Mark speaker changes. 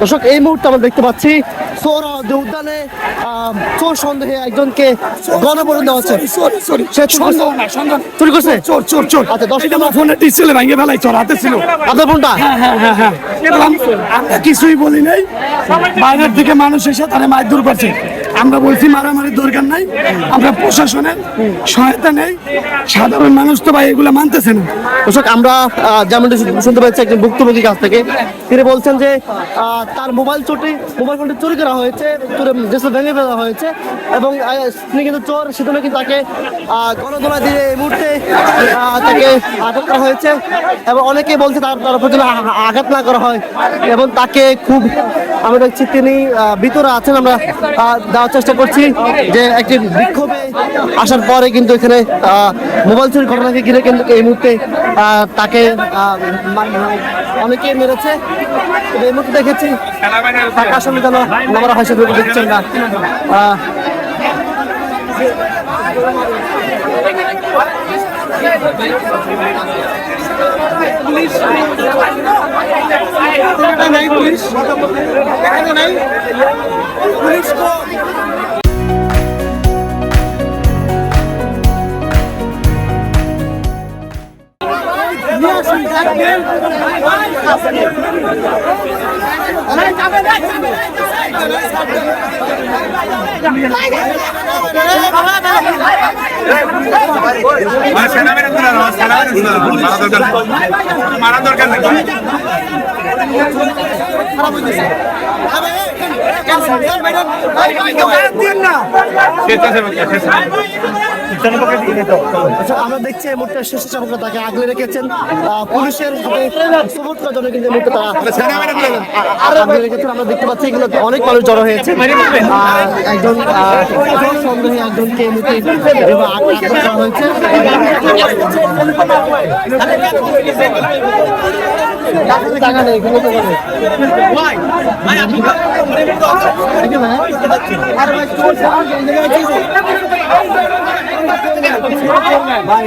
Speaker 1: দর্শক এই মুহূর্তে আমরা দেখতে পাচ্ছি চোর উদ্যানে চোর সন্দেহে একজনকে গণপরিণ দেওয়া হচ্ছে। সে চুরি করছে? চুরি
Speaker 2: চোর
Speaker 1: আচ্ছা, দশ
Speaker 2: এই যে ফোনের ডিসপ্লে ভেঙে ফেলাই চোর হাতে ছিল।
Speaker 1: আপনার ফোনটা?
Speaker 2: হ্যাঁ হ্যাঁ হ্যাঁ হ্যাঁ। কিছুই বলি নাই। বাইরের দিকে মানুষ এসে তারা মাছ দূর করছে। আমরা বলছি মারামারির দরকার নাই। আমরা প্রশাসনের সহায়তা নেই। সাধারণ মানুষ তো ভাই এগুলো মানতেছে না।
Speaker 1: দর্শক, আমরা যেমনটি শুনতে পাচ্ছি একজন ভুক্তভোগীর কাছ থেকে। তিনি বলছেন যে তার মোবাইল চোরটি, মোবাইল ফোনটি চুরি করা হয়েছে, চুরি যেসব ভেঙে ফেলা হয়েছে এবং তিনি কিন্তু চোর, সেজন্য কিন্তু তাকে গণদোলা দিয়ে এই মুহূর্তে তাকে আটক করা হয়েছে এবং অনেকে বলছে তার তার যেন আঘাত না করা হয় এবং তাকে খুব, আমরা দেখছি তিনি ভিতরে আছেন। আমরা আহ, দেওয়ার চেষ্টা করছি যে একটি বিক্ষোভে আসার পরে কিন্তু এখানে মোবাইল চুরির ঘটনাকে ঘিরে কিন্তু এই মুহূর্তে তাকে আহ, মা- মা- অনেকে মেরেছে। এই মুহূর্তে দেখেছি তাকে আসলে যেন নামারা হয় দেখছেন না।
Speaker 3: মানে সেনা মেরে তুলে দাও, সেনা মেরে দরকার নেই। মারা
Speaker 1: আচ্ছা, আমরা দেখছি এই মুহূর্তে শেষ চাপকরা তাকে আগলে রেখেছেন। আহ, পুলিশের সুবোধ জন্য কিন্তু মুহূর্তে তারা আগলে রেখেছেন। আমরা দেখতে পাচ্ছি এগুলো অনেক মানুষ জড়ো হয়েছে। একজন সন্দেহে একজনকে এই মুহূর্তে হয়েছে। টাকা নেই কোনো টাকা নেই। দেখি ভাই, ভাই?